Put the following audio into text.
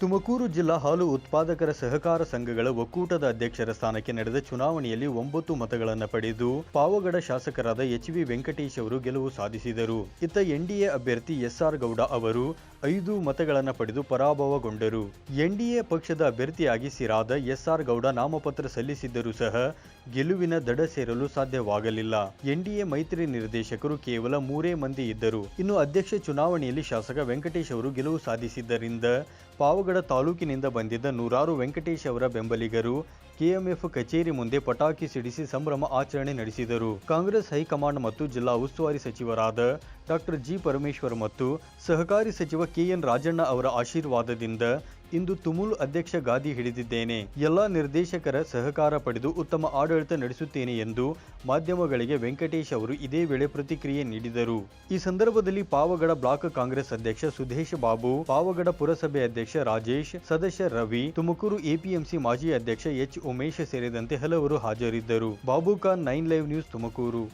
ತುಮಕೂರು ಜಿಲ್ಲಾ ಹಾಲು ಉತ್ಪಾದಕರ ಸಹಕಾರ ಸಂಘಗಳ ಒಕ್ಕೂಟದ ಅಧ್ಯಕ್ಷರ ಸ್ಥಾನಕ್ಕೆ ನಡೆದ ಚುನಾವಣೆಯಲ್ಲಿ ಒಂಬತ್ತು ಮತಗಳನ್ನು ಪಡೆದು ಪಾವಗಡ ಶಾಸಕರಾದ ಎಚ್ ವಿ ವೆಂಕಟೇಶ್ ಅವರು ಗೆಲುವು ಸಾಧಿಸಿದರು. ಇತ್ತ ಎನ್ಡಿಎ ಅಭ್ಯರ್ಥಿ ಎಸ್ಆರ್ ಗೌಡ ಅವರು ಐದು ಮತಗಳನ್ನು ಪಡೆದು ಪರಾಭವಗೊಂಡರು. ಎನ್ಡಿಎ ಪಕ್ಷದ ಅಭ್ಯರ್ಥಿಯಾಗಿ ಸಿರಾದ ಎಸ್ಆರ್ ಗೌಡ ನಾಮಪತ್ರ ಸಲ್ಲಿಸಿದ್ದರೂ ಸಹ ಗೆಲುವಿನ ದಡ ಸೇರಲು ಸಾಧ್ಯವಾಗಲಿಲ್ಲ. ಎನ್ಡಿಎ ಮೈತ್ರಿ ನಿರ್ದೇಶಕರು ಕೇವಲ ಮೂರೇ ಮಂದಿ ಇದ್ದರು. ಇನ್ನು ಅಧ್ಯಕ್ಷ ಚುನಾವಣೆಯಲ್ಲಿ ಶಾಸಕ ವೆಂಕಟೇಶ್ ಅವರು ಗೆಲುವು ಸಾಧಿಸಿದ್ದರಿಂದ ಪಾವಗಡ ತಾಲೂಕಿನಿಂದ ಬಂದಿದ್ದ ನೂರಾರು ವೆಂಕಟೇಶ್ ಅವರ ಬೆಂಬಲಿಗರು ಕೆಎಂಎಫ್ ಕಚೇರಿ ಮುಂದೆ ಪಟಾಕಿ ಸಿಡಿಸಿ ಸಂಭ್ರಮ ಆಚರಣೆ ನಡೆಸಿದರು. ಕಾಂಗ್ರೆಸ್ ಹೈಕಮಾಂಡ್ ಮತ್ತು ಜಿಲ್ಲಾ ಉಸ್ತುವಾರಿ ಸಚಿವರಾದ ಡಾಕ್ಟರ್ ಜಿ ಪರಮೇಶ್ವರ್ ಮತ್ತು ಸಹಕಾರಿ ಸಚಿವ ಕೆಎನ್ ರಾಜಣ್ಣ ಅವರ ಆಶೀರ್ವಾದದಿಂದ ಇಂದು ತುಮುಲ್ ಅಧ್ಯಕ್ಷ ಗಾದಿ ಹಿಡಿದಿದ್ದೇನೆ. ಎಲ್ಲ ನಿರ್ದೇಶಕರ ಸಹಕಾರ ಪಡೆದು ಉತ್ತಮ ಆಡಳಿತ ನಡೆಸುತ್ತೇನೆ ಎಂದು ಮಾಧ್ಯಮಗಳಿಗೆ ವೆಂಕಟೇಶ್ ಅವರು ಇದೇ ವೇಳೆ ಪ್ರತಿಕ್ರಿಯೆ ನೀಡಿದರು. ಈ ಸಂದರ್ಭದಲ್ಲಿ ಪಾವಗಡ ಬ್ಲಾಕ್ ಕಾಂಗ್ರೆಸ್ ಅಧ್ಯಕ್ಷ ಸುಧೇಶ್ ಬಾಬು, ಪಾವಗಡ ಪುರಸಭೆ ಅಧ್ಯಕ್ಷ ರಾಜೇಶ್, ಸದಸ್ಯ ರವಿ, ತುಮಕೂರು ಎಪಿಎಂಸಿ ಮಾಜಿ ಅಧ್ಯಕ್ಷ ಎಚ್ ಉಮೇಶ್ ಸೇರಿದಂತೆ ಹಲವರು ಹಾಜರಿದ್ದರು. Babu Khan nine live news Tumakuru.